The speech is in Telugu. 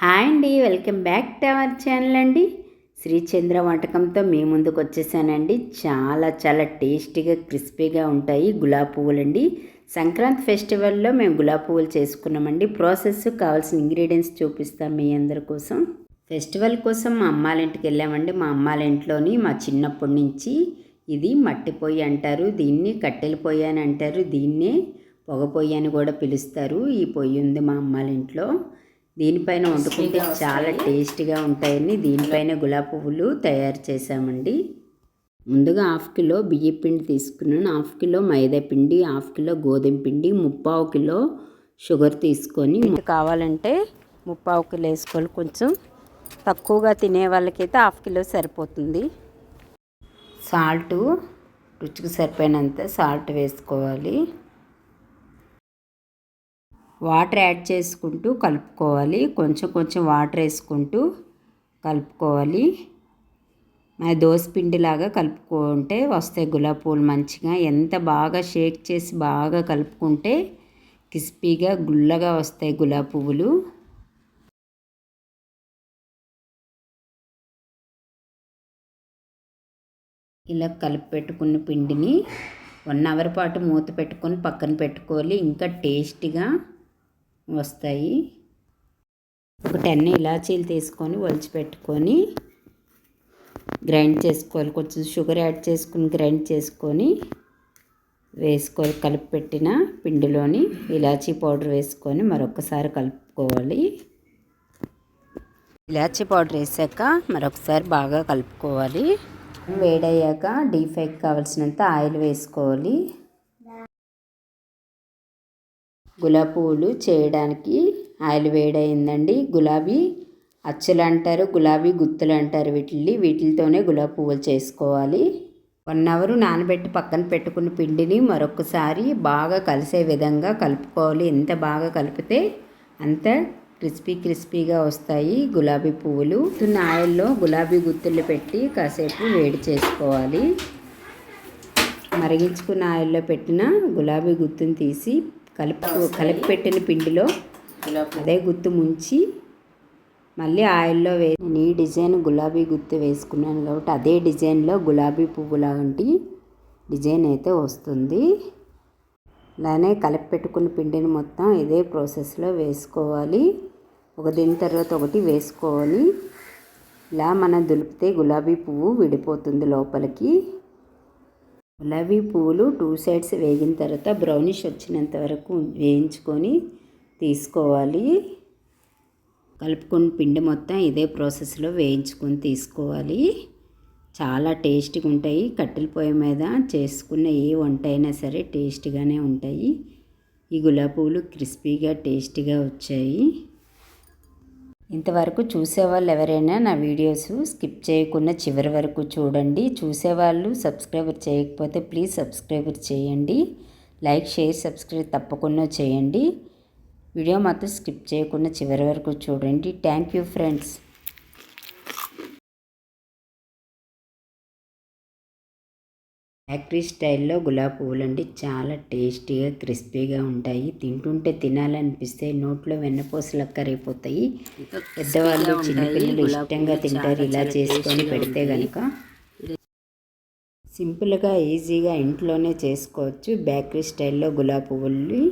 హాయ్ అండి welcome back to our channel అండి. శ్రీచంద్ర వంటకంతో మీ ముందుకు వచ్చేసానండి. చాలా చాలా టేస్టీగా క్రిస్పీగా ఉంటాయి గులాబీ పువ్వులండి. సంక్రాంతి ఫెస్టివల్లో మేము గులాబీ పువ్వులు చేసుకున్నామండి. ప్రాసెస్ కావాల్సిన ఇంగ్రీడియంట్స్ చూపిస్తాం మీ అందరి కోసం. ఫెస్టివల్ కోసం మా అమ్మాలింటికి వెళ్ళామండి. మా అమ్మాలింట్లోని మా చిన్నప్పటి నుంచి ఇది మట్టి పొయ్యి అంటారు. దీన్ని కట్టెల పొయ్యి అని అంటారు. దీన్నే పొగ పొయ్యి అని కూడా పిలుస్తారు. ఈ పొయ్యి ఉంది మా అమ్మాలింట్లో ఇంట్లో. దీనిపైన వండుకుంటే చాలా టేస్టీగా ఉంటాయని దీనిపైన గులాబీ పువ్వులు తయారు చేసామండి ముందుగా హాఫ్ కిలో బియ్య పిండి తీసుకున్నాను. హాఫ్ కిలో మైదా పిండి హాఫ్ కిలో గోధుమ పిండి ముప్పావు కిలో షుగర్ తీసుకొని కావాలంటే ముప్పావు కిలో వేసుకోవాలి. కొంచెం తక్కువగా తినే వాళ్ళకైతే హాఫ్ కిలో సరిపోతుంది. సాల్ట్ రుచికి సరిపోయినంత సాల్ట్ వేసుకోవాలి. వాటర్ యాడ్ చేసుకుంటూ కలుపుకోవాలి. కొంచెం కొంచెం వాటర్ వేసుకుంటూ కలుపుకోవాలి. మన దోసపిండిలాగా కలుపుకుంటే వస్తాయి గులాబీ పూలు మంచిగా. ఎంత బాగా షేక్ చేసి బాగా కలుపుకుంటే క్రిస్పీగా గుల్లగా వస్తాయి గులాబీ పువ్వులు ఇలా కలిపి పెట్టుకున్న పిండిని వన్ అవర్ పాటు మూత పెట్టుకొని పక్కన పెట్టుకోవాలి. ఇంకా టేస్టీగా వస్తాయి. ఒక టెన్ ఇలాచీలు తీసుకొని ఒలిచిపెట్టుకొని గ్రైండ్ చేసుకోవాలి. కొంచెం షుగర్ యాడ్ చేసుకుని గ్రైండ్ చేసుకొని వేసుకోవాలి. కలిపి పెట్టిన పిండిలోని ఇలాచీ పౌడర్ వేసుకొని మరొకసారి కలుపుకోవాలి. ఇలాచీ పౌడర్ వేసాక మరొకసారి బాగా కలుపుకోవాలి. వేడయ్యాక డీప్ ఫ్రైకి కావాల్సినంత ఆయిల్ వేసుకోవాలి. గులాబీ పువ్వులు చేయడానికి ఆయిల్ వేడయిందండి గులాబీ అచ్చులు అంటారు గులాబీ గుత్తులు అంటారు వీటిని వీటితోనే గులాబీ పువ్వులు చేసుకోవాలి. వన్ అవర్ నానబెట్టి పక్కన పెట్టుకున్న పిండిని మరొకసారి బాగా కలిసే విధంగా కలుపుకోవాలి. ఎంత బాగా కలిపితే అంత క్రిస్పీ క్రిస్పీగా వస్తాయి గులాబీ పువ్వులు. తున్న ఆయిల్లో గులాబీ గుత్తులు పెట్టి కాసేపు వేడి చేసుకోవాలి. మరిగించుకున్న ఆయిల్లో పెట్టిన గులాబీ గుత్తుని తీసి కలుపు కలిపి పెట్టిన పిండిలో అదే గుత్తు ముంచి మళ్ళీ ఆయిల్లో వే నేను ఈ డిజైన్ గులాబీ గుత్తు వేసుకున్నాను కాబట్టి అదే డిజైన్లో గులాబీ పువ్వు లాంటి డిజైన్ అయితే వస్తుంది. అలానే కలిపి పెట్టుకున్న పిండిని మొత్తం ఇదే ప్రాసెస్లో వేసుకోవాలి. ఒక దీని తర్వాత ఒకటి వేసుకోవాలి ఇలా మనం దులిపితే గులాబీ పువ్వు విడిపోతుంది లోపలికి. గులాబీ పువ్వులు టూ సైడ్స్ వేగిన తర్వాత బ్రౌనిష్ వచ్చినంత వరకు వేయించుకొని తీసుకోవాలి. కలుపుకొని పిండి మొత్తం ఇదే ప్రాసెస్లో వేయించుకొని తీసుకోవాలి. చాలా టేస్టీగా ఉంటాయి. కట్టెల పొయ్యి మీద చేసుకున్న ఏ వంట అయినా సరే టేస్టీగానే ఉంటాయి. ఈ గులాబీ పువ్వులు క్రిస్పీగా టేస్టీగా వచ్చాయి. ఇంతవరకు చూసేవాళ్ళు ఎవరైనా నా వీడియోస్ స్కిప్ చేయకుండా చివరి వరకు చూడండి. చూసేవాళ్ళు సబ్స్క్రైబర్ చేయకపోతే ప్లీజ్ సబ్స్క్రైబర్ చేయండి. లైక్ షేర్ సబ్స్క్రైబ్ తప్పకుండా చేయండి. వీడియో మాత్రం స్కిప్ చేయకుండా చివరి వరకు చూడండి. Thank you friends. బేకరీ స్టైల్లో గులాబీ పువ్వులు అండి చాలా టేస్టీగా క్రిస్పీగా ఉంటాయి. తింటుంటే తినాలనిపిస్తే నోట్లో వెన్నపూసలు కరిగిపోతాయి పెద్దవాళ్ళు చిన్నపిల్లలు ఇష్టంగా తింటారు. ఇలా చేసుకొని పెడితే కనుక సింపుల్గా ఈజీగా ఇంట్లోనే చేసుకోవచ్చు. బేకరీ స్టైల్లో గులాబీ పువ్వుల్ని